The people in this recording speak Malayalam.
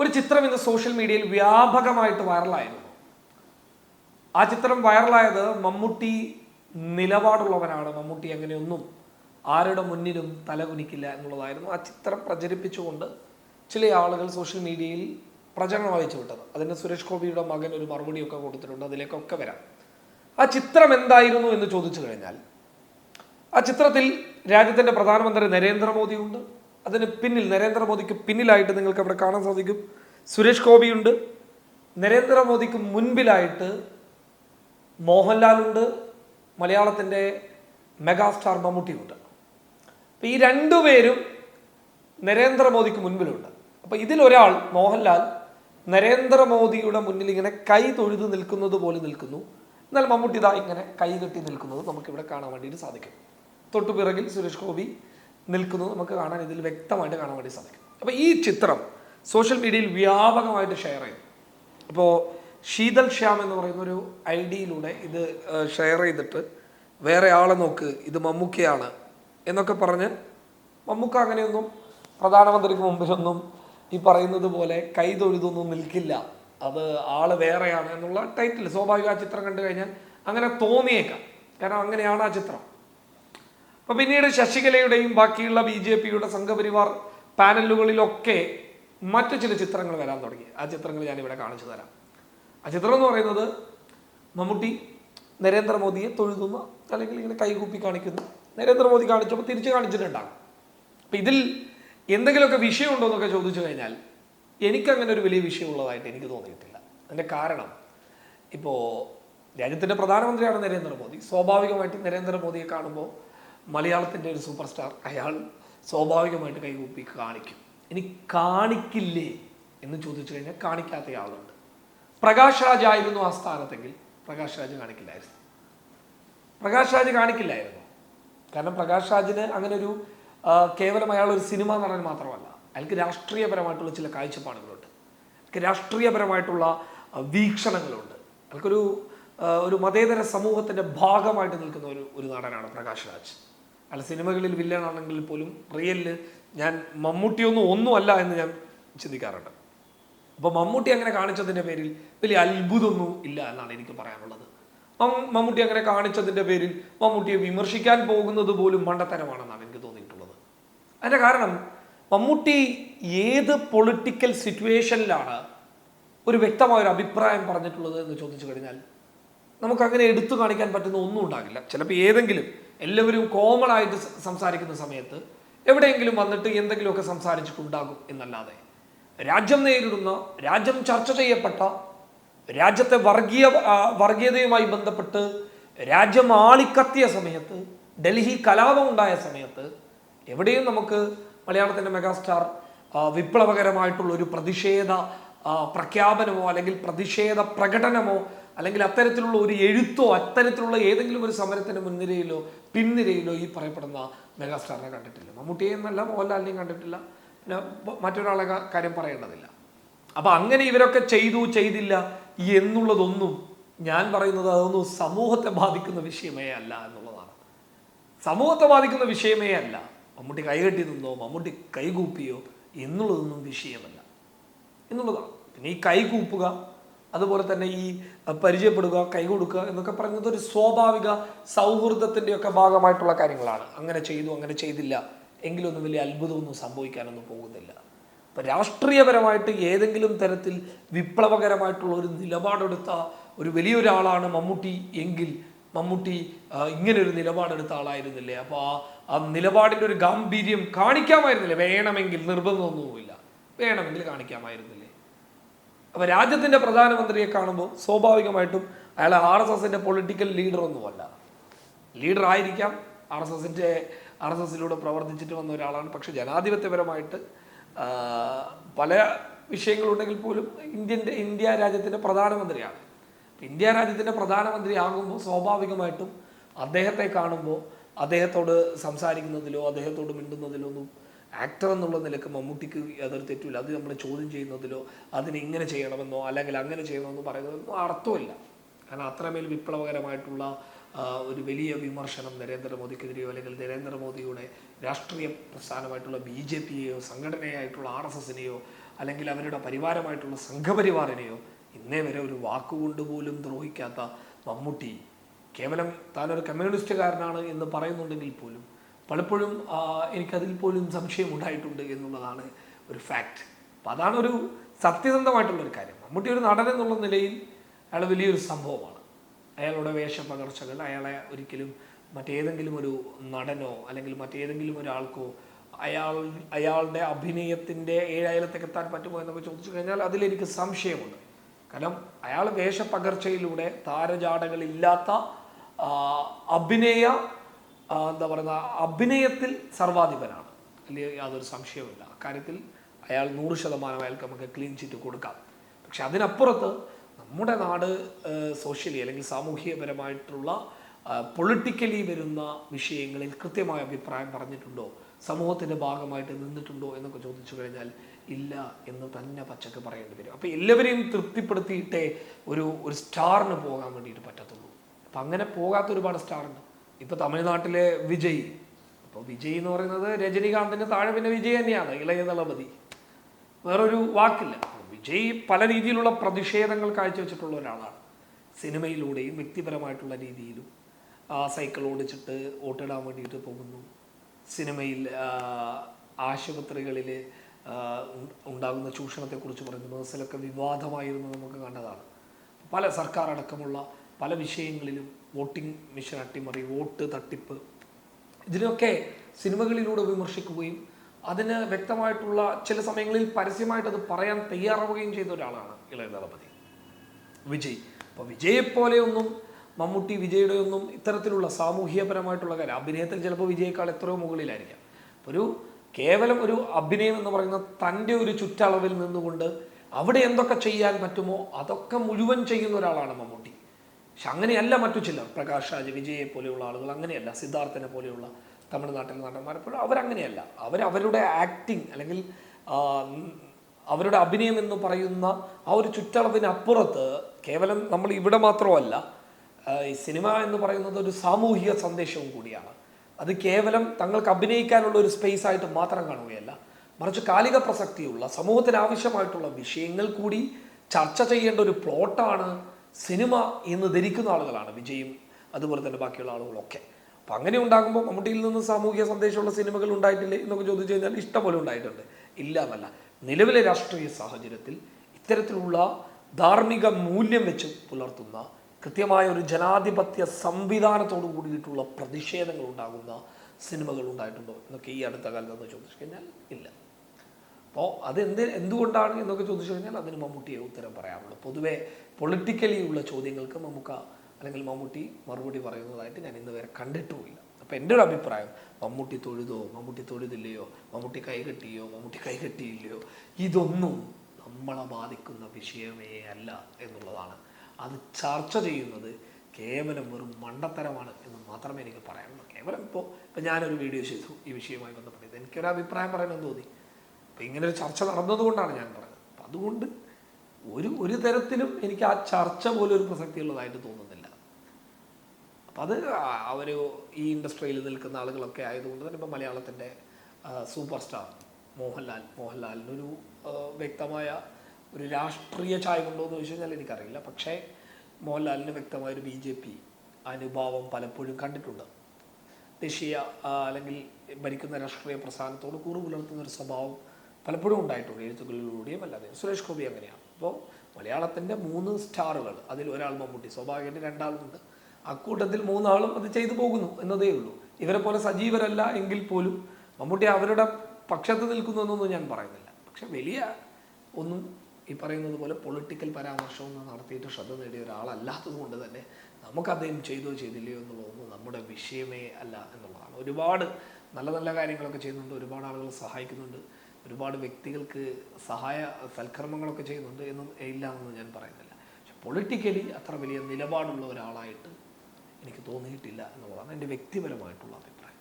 ഒരു ചിത്രം ഇന്ന് സോഷ്യൽ മീഡിയയിൽ വ്യാപകമായിട്ട് വൈറലായിരുന്നു. ആ ചിത്രം വൈറലായത് മമ്മൂട്ടി നിലപാടുള്ളവനാണ്. മമ്മൂട്ടി അങ്ങനെയൊന്നും ആരുടെ മുന്നിലും തലകുനിക്കില്ല എന്നുള്ളതായിരുന്നു ആ ചിത്രം പ്രചരിപ്പിച്ചുകൊണ്ട് ചില ആളുകൾ സോഷ്യൽ മീഡിയയിൽ പ്രചരണം അയച്ചു വിട്ടത്. അതിന് സുരേഷ് ഗോപിയുടെ മകൻ ഒരു മറുപടിയൊക്കെ കൊടുത്തിട്ടുണ്ട്. അതിലേക്കൊക്കെ വരാം. ആ ചിത്രം എന്തായിരുന്നു എന്ന് ചോദിച്ചു കഴിഞ്ഞാൽ ആ ചിത്രത്തിൽ രാജ്യത്തിന്റെ പ്രധാനമന്ത്രി നരേന്ദ്രമോദിയുണ്ട്. അതിന് പിന്നിൽ നരേന്ദ്രമോദിക്ക് പിന്നിലായിട്ട് നിങ്ങൾക്ക് അവിടെ കാണാൻ സാധിക്കും. സുരേഷ് ഗോപിയുണ്ട്. നരേന്ദ്രമോദിക്ക് മുൻപിലായിട്ട് മോഹൻലാലുണ്ട്. മലയാളത്തിന്റെ മെഗാസ്റ്റാർ മമ്മൂട്ടിയുണ്ട്. അപ്പം ഈ രണ്ടുപേരും നരേന്ദ്രമോദിക്ക് മുൻപിലുണ്ട്. അപ്പം ഇതിലൊരാൾ മോഹൻലാൽ നരേന്ദ്രമോദിയുടെ മുന്നിൽ ഇങ്ങനെ കൈ തൊഴുത് നിൽക്കുന്നത് പോലെ നിൽക്കുന്നു. എന്നാൽ മമ്മൂട്ടി ഇതാ ഇങ്ങനെ കൈ കെട്ടി നിൽക്കുന്നത് നമുക്കിവിടെ കാണാൻ വേണ്ടിയിട്ട് സാധിക്കും. തൊട്ടു പിറകിൽ സുരേഷ് ഗോപി നിൽക്കുന്നത് നമുക്ക് കാണാൻ ഇതിൽ വ്യക്തമായിട്ട് കാണാൻ വേണ്ടി സാധിക്കും. അപ്പോൾ ഈ ചിത്രം സോഷ്യൽ മീഡിയയിൽ വ്യാപകമായിട്ട് ഷെയർ ചെയ്തു. അപ്പോൾ ശീതൽ ശ്യാം എന്ന് പറയുന്ന ഒരു ഐ ഡിയിലൂടെ ഇത് ഷെയർ ചെയ്തിട്ട് വേറെ ആളെ നോക്ക് ഇത് മമ്മൂക്കയാണ് എന്നൊക്കെ പറഞ്ഞ് മമ്മൂക്ക അങ്ങനെയൊന്നും പ്രധാനമന്ത്രിക്ക് മുമ്പിലൊന്നും ഈ പറയുന്നത് പോലെ കൈ തൊഴുതൊന്നും നിൽക്കില്ല. അത് ആൾ വേറെയാണ് എന്നുള്ള ടൈറ്റിൽ സ്വാഭാവിക ആ ചിത്രം കണ്ടു കഴിഞ്ഞാൽ അങ്ങനെ തോന്നിയേക്കാം. കാരണം അങ്ങനെയാണ് ആ ചിത്രം. അപ്പൊ പിന്നീട് ശശികലയുടെയും ബാക്കിയുള്ള ബി ജെ പിയുടെ സംഘപരിവാർ പാനലുകളിലൊക്കെ മറ്റു ചില ചിത്രങ്ങൾ വരാൻ തുടങ്ങി. ആ ചിത്രങ്ങൾ ഞാനിവിടെ കാണിച്ചു തരാം. ആ ചിത്രം എന്ന് പറയുന്നത് മമ്മൂട്ടി നരേന്ദ്രമോദിയെ തൊഴുതുന്ന അല്ലെങ്കിൽ ഇങ്ങനെ കൈകൂപ്പി കാണിക്കുന്നു നരേന്ദ്രമോദി കാണിച്ചപ്പോൾ തിരിച്ചു കാണിച്ചിട്ടുണ്ടാകും. അപ്പം ഇതിൽ എന്തെങ്കിലുമൊക്കെ വിഷയമുണ്ടോ എന്നൊക്കെ ചോദിച്ചു കഴിഞ്ഞാൽ എനിക്കങ്ങനെ ഒരു വലിയ വിഷയമുള്ളതായിട്ട് എനിക്ക് തോന്നിയിട്ടില്ല. അതിന്റെ കാരണം ഇപ്പോൾ രാജ്യത്തിന്റെ പ്രധാനമന്ത്രിയാണ് നരേന്ദ്രമോദി. സ്വാഭാവികമായിട്ടും നരേന്ദ്രമോദിയെ കാണുമ്പോൾ മലയാളത്തിന്റെ ഒരു സൂപ്പർ സ്റ്റാർ അയാൾ സ്വാഭാവികമായിട്ട് കൈകൂപ്പി കാണിക്കും. ഇനി കാണിക്കില്ലേ എന്ന് ചോദിച്ചു കഴിഞ്ഞാൽ കാണിക്കാത്ത ആളുണ്ട്. പ്രകാശ് രാജ് ആയിരുന്നു ആ സ്ഥാനത്തെങ്കിൽ പ്രകാശ് രാജ് കാണിക്കില്ലായിരുന്നു. പ്രകാശ് രാജ് കാണിക്കില്ലായിരുന്നു. കാരണം പ്രകാശ് രാജിന് അങ്ങനെ ഒരു കേവലം അയാൾ ഒരു സിനിമ നടൻ മാത്രമല്ല അയാൾക്ക് രാഷ്ട്രീയപരമായിട്ടുള്ള ചില കാഴ്ചപ്പാടുകളുണ്ട്. അയാൾക്ക് രാഷ്ട്രീയപരമായിട്ടുള്ള വീക്ഷണങ്ങളുണ്ട്. അയാൾക്കൊരു ഒരു മതേതര സമൂഹത്തിന്റെ ഭാഗമായിട്ട് നിൽക്കുന്ന ഒരു ഒരു നടനാണ് പ്രകാശ് രാജ്. അയാൾ സിനിമകളിൽ വില്ലനാണെങ്കിൽ പോലും റിയലിൽ ഞാൻ മമ്മൂട്ടിയൊന്നും ഒന്നും അല്ല എന്ന് ഞാൻ ചിന്തിക്കാറുണ്ട്. അപ്പോൾ മമ്മൂട്ടി അങ്ങനെ കാണിച്ചതിന്റെ പേരിൽ വലിയ അത്ഭുതമൊന്നും ഇല്ല എന്നാണ് എനിക്ക് പറയാനുള്ളത്. മമ്മൂട്ടി അങ്ങനെ കാണിച്ചതിന്റെ പേരിൽ മമ്മൂട്ടിയെ വിമർശിക്കാൻ പോകുന്നത് പോലും മണ്ടത്തരമാണെന്നാണ് എനിക്ക് തോന്നിയിട്ടുള്ളത്. അതിന്റെ കാരണം മമ്മൂട്ടി ഏത് പൊളിറ്റിക്കൽ സിറ്റുവേഷനിലാണ് ഒരു വ്യക്തമായ ഒരു അഭിപ്രായം പറഞ്ഞിട്ടുള്ളത് എന്ന് ചോദിച്ചു കഴിഞ്ഞാൽ നമുക്കങ്ങനെ എടുത്തു കാണിക്കാൻ പറ്റുന്ന ഒന്നും ഉണ്ടാകില്ല. ചിലപ്പോൾ ഏതെങ്കിലും എല്ലാവരും കോമൺ ആയിട്ട് സംസാരിക്കുന്ന സമയത്ത് എവിടെയെങ്കിലും വന്നിട്ട് എന്തെങ്കിലുമൊക്കെ സംസാരിച്ചിട്ടുണ്ടാകും എന്നല്ലാതെ. രാജ്യം നേരിടുന്ന രാജ്യം ചർച്ച ചെയ്യപ്പെട്ട രാജ്യത്തെ വർഗീയ വർഗീയതയുമായി ബന്ധപ്പെട്ട് രാജ്യം ആളിക്കത്തിയ സമയത്ത് ഡൽഹി കലാപം ഉണ്ടായ സമയത്ത് എവിടെയും നമുക്ക് മലയാളത്തിന്റെ മെഗാസ്റ്റാർ വിപ്ലവകരമായിട്ടുള്ള ഒരു പ്രതിഷേധ പ്രഖ്യാപനമോ അല്ലെങ്കിൽ പ്രതിഷേധ പ്രകടനമോ അല്ലെങ്കിൽ അത്തരത്തിലുള്ള ഒരു എഴുത്തോ അത്തരത്തിലുള്ള ഏതെങ്കിലും ഒരു സമരത്തിന് മുൻനിരയിലോ പിൻനിരയിലോ ഈ പറയപ്പെടുന്ന മെഗാസ്റ്റാറിനെ കണ്ടിട്ടില്ല. മമ്മൂട്ടിയെ എന്നല്ല മോഹൻലാലിനെയും കണ്ടിട്ടില്ല. പിന്നെ മറ്റൊരാളെ കാര്യം പറയേണ്ടതില്ല. അപ്പൊ അങ്ങനെ ഇവരൊക്കെ ചെയ്തു ചെയ്തില്ല എന്നുള്ളതൊന്നും ഞാൻ പറയുന്നത് അതൊന്നും സമൂഹത്തെ ബാധിക്കുന്ന വിഷയമേ അല്ല എന്നുള്ളതാണ്. സമൂഹത്തെ ബാധിക്കുന്ന വിഷയമേ അല്ല. മമ്മൂട്ടി കൈകെട്ടി നിന്നോ മമ്മൂട്ടി കൈകൂപ്പിയോ എന്നുള്ളതൊന്നും വിഷയമല്ല. എന്നുള്ളതാണ്. പിന്നെ ഈ കൈകൂപ്പുക അതുപോലെ തന്നെ ഈ പരിചയപ്പെടുക കൈ കൊടുക്കുക എന്നൊക്കെ പറയുന്നത് ഒരു സ്വാഭാവിക സൗഹൃദത്തിന്റെ ഒക്കെ ഭാഗമായിട്ടുള്ള കാര്യങ്ങളാണ്. അങ്ങനെ ചെയ്തു അങ്ങനെ ചെയ്തില്ല. എങ്കിലൊന്നും വലിയ അത്ഭുതമൊന്നും സംഭവിക്കാനൊന്നും പോകുന്നില്ല. അപ്പം രാഷ്ട്രീയപരമായിട്ട് ഏതെങ്കിലും തരത്തിൽ വിപ്ലവകരമായിട്ടുള്ള ഒരു നിലപാടെടുത്ത ഒരു വലിയൊരാളാണ് മമ്മൂട്ടി എങ്കിൽ മമ്മൂട്ടി ഇങ്ങനെ ഒരു നിലപാടെടുത്ത ആളായിരുന്നില്ലേ? അപ്പോൾ ആ ആ നിലപാടിന്റെ ഒരു ഗാംഭീര്യം കാണിക്കാമായിരുന്നില്ലേ? വേണമെങ്കിൽ നിർബന്ധമൊന്നുമില്ല. വേണമെങ്കിൽ കാണിക്കാമായിരുന്നില്ലേ. അപ്പൊ രാജ്യത്തിന്റെ പ്രധാനമന്ത്രിയെ കാണുമ്പോൾ സ്വാഭാവികമായിട്ടും അയാൾ ആർ എസ് എസിന്റെ പൊളിറ്റിക്കൽ ലീഡർ ഒന്നുമല്ല. ലീഡർ ആയിരിക്കാം. ആർ എസ് എസിന്റെ ആർ എസ് എസിലൂടെ പ്രവർത്തിച്ചിട്ട് വന്ന ഒരാളാണ്. പക്ഷെ ജനാധിപത്യപരമായിട്ട് പല വിഷയങ്ങളുണ്ടെങ്കിൽ പോലും ഇന്ത്യന്റെ ഇന്ത്യ രാജ്യത്തിന്റെ പ്രധാനമന്ത്രിയാണ്. ഇന്ത്യ രാജ്യത്തിന്റെ പ്രധാനമന്ത്രി ആകുമ്പോൾ സ്വാഭാവികമായിട്ടും അദ്ദേഹത്തെ കാണുമ്പോൾ അദ്ദേഹത്തോട് സംസാരിക്കുന്നതിലോ അദ്ദേഹത്തോട് മിണ്ടുന്നതിലോ ഒന്നും ആക്ടർ എന്നുള്ള നിലയ്ക്ക് മമ്മൂട്ടിക്ക് യാതൊരു തെറ്റില്ല അത് നമ്മൾ ചോദ്യം ചെയ്യുന്നതിലോ അതിനെ ഇങ്ങനെ ചെയ്യണമെന്നോ അല്ലെങ്കിൽ അങ്ങനെ ചെയ്യണമെന്നോ പറയുന്നതൊന്നും അർത്ഥമില്ല. കാരണം അത്രമേൽ വിപ്ലവകരമായിട്ടുള്ള ഒരു വലിയ വിമർശനം നരേന്ദ്രമോദിക്കെതിരെയോ അല്ലെങ്കിൽ നരേന്ദ്രമോദിയുടെ രാഷ്ട്രീയ പ്രസ്ഥാനമായിട്ടുള്ള ബി ജെ പിയെയോ സംഘടനയായിട്ടുള്ള ആർ എസ് എസിനെയോ അല്ലെങ്കിൽ അവരുടെ പരിവാരമായിട്ടുള്ള സംഘപരിവാറിനെയോ ഇന്നേ വരെ ഒരു വാക്കുകൊണ്ട് പോലും ദ്രോഹിക്കാത്ത മമ്മൂട്ടി കേവലം താനൊരു കമ്മ്യൂണിസ്റ്റുകാരനാണ് എന്ന് പറയുന്നുണ്ടെങ്കിൽ പോലും പലപ്പോഴും എനിക്കതിൽ പോലും സംശയം ഉണ്ടായിട്ടുണ്ട് എന്നുള്ളതാണ് ഒരു ഫാക്റ്റ് അപ്പം അതാണ് ഒരു സത്യസന്ധമായിട്ടുള്ളൊരു കാര്യം. മമ്മൂട്ടി ഒരു നടൻ എന്നുള്ള നിലയിൽ അയാൾ വലിയൊരു സംഭവമാണ്. അയാളുടെ വേഷപകർച്ചകൾ അയാളെ ഒരിക്കലും മറ്റേതെങ്കിലും ഒരു നടനോ അല്ലെങ്കിൽ മറ്റേതെങ്കിലും ഒരാൾക്കോ അയാൾ അയാളുടെ അഭിനയത്തിന്റെ ഏഴായിരത്തേക്ക് എത്താൻ പറ്റുമോ എന്നൊക്കെ ചോദിച്ചു കഴിഞ്ഞാൽ അതിലെനിക്ക് സംശയമുണ്ട്. കാരണം അയാൾ വേഷപകർച്ചയിലൂടെ താരജാടകളില്ലാത്ത അഭിനയ എന്താ പറയുന്ന അഭിനയത്തിൽ സർവാധിപനാണ്. അല്ലെങ്കിൽ യാതൊരു സംശയവുമില്ല. അക്കാര്യത്തിൽ അയാൾ നൂറ് ശതമാനം അയാൾക്ക് നമുക്ക് ക്ലീൻ ചിറ്റ് കൊടുക്കാം. പക്ഷെ അതിനപ്പുറത്ത് നമ്മുടെ നാട് സോഷ്യലി അല്ലെങ്കിൽ സാമൂഹികപരമായിട്ടുള്ള പൊളിറ്റിക്കലി വരുന്ന വിഷയങ്ങളിൽ കൃത്യമായ അഭിപ്രായം പറഞ്ഞിട്ടുണ്ടോ? സമൂഹത്തിന്റെ ഭാഗമായിട്ട് നിന്നിട്ടുണ്ടോ എന്നൊക്കെ ചോദിച്ചു കഴിഞ്ഞാൽ ഇല്ല എന്ന് തന്നെ പച്ചക്ക് പറയേണ്ടി വരും. അപ്പോൾ എല്ലാവരെയും തൃപ്തിപ്പെടുത്തിയിട്ടേ ഒരു ഒരു സ്റ്റാറിന് പോകാൻ വേണ്ടിയിട്ട് പറ്റത്തുള്ളൂ. അപ്പം അങ്ങനെ പോകാത്ത ഒരുപാട് സ്റ്റാറുണ്ട് ഇപ്പോൾ തമിഴ്നാട്ടിലെ വിജയ്. അപ്പോൾ വിജയ് എന്ന് പറയുന്നത് രജനീകാന്തിന്റെ താഴെ പിന്നെ വിജയ് തന്നെയാണ് ഇളയ ദളപതി. വേറൊരു വാക്കില്ല. വിജയ് പല രീതിയിലുള്ള പ്രതിഷേധങ്ങൾ കാഴ്ചവെച്ചിട്ടുള്ള ഒരാളാണ്. സിനിമയിലൂടെയും വ്യക്തിപരമായിട്ടുള്ള രീതിയിലും ആ, സൈക്കിൾ ഓടിച്ചിട്ട് വോട്ടിടാൻ വേണ്ടിയിട്ട് പോകുന്നു. സിനിമയിൽ ആശുപത്രികളിൽ ഉണ്ടാകുന്ന ചൂഷണത്തെക്കുറിച്ച് പറയുന്നു. മനസ്സിലൊക്കെ വിവാദമായിരുന്നു നമുക്ക് കണ്ടതാണ്. പല സർക്കാർ അടക്കമുള്ള പല വിഷയങ്ങളിലും വോട്ടിംഗ് മെഷീൻ അട്ടിമറി വോട്ട് തട്ടിപ്പ്. ഇതിനൊക്കെ സിനിമകളിലൂടെ വിമർശിക്കുകയും അതിന് വ്യക്തമായിട്ടുള്ള ചില സമയങ്ങളിൽ പരസ്യമായിട്ട് അത് പറയാൻ തയ്യാറാവുകയും ചെയ്ത ഒരാളാണ് ഇളയ ദളപതി. വിജയ്. അപ്പോൾ വിജയെ പോലെയൊന്നും മമ്മൂട്ടി വിജയുടെ ഒന്നും ഇത്തരത്തിലുള്ള സാമൂഹ്യപരമായിട്ടുള്ള കാര്യം അഭിനയത്തിൽ ചിലപ്പോൾ വിജയേക്കാൾ എത്രയോ മുകളിലായിരിക്കാം. ഒരു കേവലം ഒരു അഭിനയം എന്ന് പറയുന്ന തന്റെ ഒരു ചുറ്റളവിൽ നിന്നുകൊണ്ട് അവിടെ എന്തൊക്കെ ചെയ്യാൻ പറ്റുമോ അതൊക്കെ മുഴുവൻ ചെയ്യുന്ന ഒരാളാണ് മമ്മൂട്ടി. പക്ഷെ അങ്ങനെയല്ല മറ്റു ചിലർ പ്രകാശ് രാജ് വിജയെ പോലെയുള്ള ആളുകൾ അങ്ങനെയല്ല സിദ്ധാർത്ഥനെ പോലെയുള്ള തമിഴ്നാട്ടിലെ നടന്മാരെപ്പോഴും അവരങ്ങനെയല്ല. അവരവരുടെ ആക്ടിങ് അല്ലെങ്കിൽ അവരുടെ അഭിനയം എന്ന് പറയുന്ന ആ ഒരു ചുറ്റളവിനപ്പുറത്ത് കേവലം നമ്മൾ ഇവിടെ മാത്രമല്ല ഈ സിനിമ എന്ന് പറയുന്നത് ഒരു സാമൂഹിക സന്ദേശവും കൂടിയാണ്. അത് കേവലം തങ്ങൾക്ക് അഭിനയിക്കാനുള്ള ഒരു സ്പേസ് ആയിട്ട് മാത്രം കാണുകയല്ല. മറിച്ച് കാലിക പ്രസക്തിയുള്ള സമൂഹത്തിന് ആവശ്യമായിട്ടുള്ള വിഷയങ്ങൾ കൂടി ചർച്ച ചെയ്യേണ്ട ഒരു പ്ലോട്ടാണ് സിനിമ എന്ന് ധരിക്കുന്ന ആളുകളാണ് വിജയും അതുപോലെ തന്നെ ബാക്കിയുള്ള ആളുകളൊക്കെ. അപ്പം അങ്ങനെ ഉണ്ടാകുമ്പോൾ മമ്മൂട്ടിയിൽ നിന്ന് സാമൂഹിക സന്ദേശമുള്ള സിനിമകൾ ഉണ്ടായിട്ടില്ലേ എന്നൊക്കെ ചോദിച്ചു കഴിഞ്ഞാൽ ഇഷ്ടംപോലെ ഉണ്ടായിട്ടുണ്ട്. ഇല്ല എന്നല്ല നിലവിലെ രാഷ്ട്രീയ സാഹചര്യത്തിൽ ഇത്തരത്തിലുള്ള ധാർമ്മിക മൂല്യം വെച്ച് പുലർത്തുന്ന കൃത്യമായ ഒരു ജനാധിപത്യ സംവിധാനത്തോട് കൂടിയിട്ടുള്ള പ്രതിഷേധങ്ങൾ ഉണ്ടാകുന്ന സിനിമകൾ ഉണ്ടായിട്ടുണ്ടോ എന്നൊക്കെ ഈ അടുത്ത കാലത്ത് ചോദിച്ചു കഴിഞ്ഞാൽ ഇല്ല. അപ്പോൾ അത് എന്ത് എന്തുകൊണ്ടാണ് എന്നൊക്കെ ചോദിച്ചു കഴിഞ്ഞാൽ അതിന് മമ്മൂട്ടിയെ ഉത്തരം പറയാറുള്ളൂ പൊതുവേ പൊളിറ്റിക്കലി ഉള്ള ചോദ്യങ്ങൾക്ക് മമ്മൂക്ക അല്ലെങ്കിൽ മമ്മൂട്ടി മറുപടി പറയുന്നതായിട്ട് ഞാൻ ഇന്ന് വരെ കണ്ടിട്ടുമില്ല. അപ്പോൾ എന്റെ ഒരു അഭിപ്രായം മമ്മൂട്ടി തൊഴുതോ മമ്മൂട്ടി തൊഴുതില്ലയോ മമ്മൂട്ടി കൈകെട്ടിയോ മമ്മൂട്ടി കൈകെട്ടിയില്ലയോ ഇതൊന്നും നമ്മളെ ബാധിക്കുന്ന വിഷയമേ അല്ല എന്നുള്ളതാണ്. അത് ചർച്ച ചെയ്യുന്നത് കേവലം വെറും മണ്ടത്തരമാണ് എന്ന് മാത്രമേ എനിക്ക് പറയാനുള്ളൂ. കേവലം ഇപ്പോൾ ഇപ്പം ഞാനൊരു വീഡിയോ ചെയ്തു ഈ വിഷയവുമായി ബന്ധപ്പെട്ടത് എനിക്കൊരു അഭിപ്രായം പറയണമെന്ന് തോന്നി. അപ്പം ഇങ്ങനെ ഒരു ചർച്ച നടന്നതുകൊണ്ടാണ് ഞാൻ പറഞ്ഞത്. അപ്പം അതുകൊണ്ട് ഒരു ഒരു തരത്തിലും എനിക്ക് ആ ചർച്ച പോലും ഒരു പ്രസക്തിയുള്ളതായിട്ട് തോന്നുന്നില്ല. അപ്പം അത് അവർ ഈ ഇൻഡസ്ട്രിയിൽ നിൽക്കുന്ന ആളുകളൊക്കെ ആയതുകൊണ്ട് തന്നെ ഇപ്പം മലയാളത്തിന്റെ സൂപ്പർ സ്റ്റാർ മോഹൻലാൽ മോഹൻലാലിനൊരു വ്യക്തമായ ഒരു രാഷ്ട്രീയ ചായ ഉണ്ടോ എന്ന് ചോദിച്ചു കഴിഞ്ഞാൽ എനിക്കറിയില്ല. പക്ഷേ മോഹൻലാലിന് വ്യക്തമായ ഒരു ബി ജെ പി അനുഭാവം പലപ്പോഴും കണ്ടിട്ടുണ്ട്. ദേശീയ അല്ലെങ്കിൽ ഭരിക്കുന്ന രാഷ്ട്രീയ പ്രസ്ഥാനത്തോട് കൂറു പുലർത്തുന്ന ഒരു സ്വഭാവം പലപ്പോഴും ഉണ്ടായിട്ടുണ്ട് എഴുത്തുകളിലൂടെയും അല്ലാതെ. സുരേഷ് ഗോപി അങ്ങനെയാണ്. അപ്പോൾ മലയാളത്തിന്റെ മൂന്ന് സ്റ്റാറുകൾ അതിൽ ഒരാൾ മമ്മൂട്ടി സ്വാഭാവികമായിട്ട് രണ്ടാളുണ്ട് അക്കൂട്ടത്തിൽ മൂന്നാളും അത് ചെയ്തു പോകുന്നു എന്നതേ ഉള്ളൂ. ഇവരെ പോലെ സജീവരല്ല എങ്കിൽ പോലും മമ്മൂട്ടി അവരുടെ പക്ഷത്ത് നിൽക്കുന്നു എന്നൊന്നും ഞാൻ പറയുന്നില്ല. പക്ഷെ വലിയ ഒന്നും ഈ പറയുന്നത് പോലെ പൊളിറ്റിക്കൽ പരാമർശമൊന്നും നടത്തിയിട്ട് ശ്രദ്ധ നേടിയ ഒരാളല്ലാത്തത് കൊണ്ട് തന്നെ നമുക്ക് അദ്ദേഹം ചെയ്തോ ചെയ്തില്ലയോ എന്നുള്ളതൊന്നും നമ്മുടെ വിഷയമേ അല്ല എന്നുള്ളതാണ്. ഒരുപാട് നല്ല നല്ല കാര്യങ്ങളൊക്കെ ചെയ്യുന്നുണ്ട്. ഒരുപാട് ആളുകൾ സഹായിക്കുന്നുണ്ട്. ഒരുപാട് വ്യക്തികൾക്ക് സഹായ സൽക്കർമ്മങ്ങളൊക്കെ ചെയ്യുന്നുണ്ട് എന്നും ഇല്ല എന്നൊന്നും ഞാൻ പറയുന്നില്ല. പക്ഷെ പൊളിറ്റിക്കലി അത്ര വലിയ നിലപാടുള്ള ഒരാളായിട്ട് എനിക്ക് തോന്നിയിട്ടില്ല എന്നുള്ളതാണ് എന്റെ വ്യക്തിപരമായിട്ടുള്ള അഭിപ്രായം.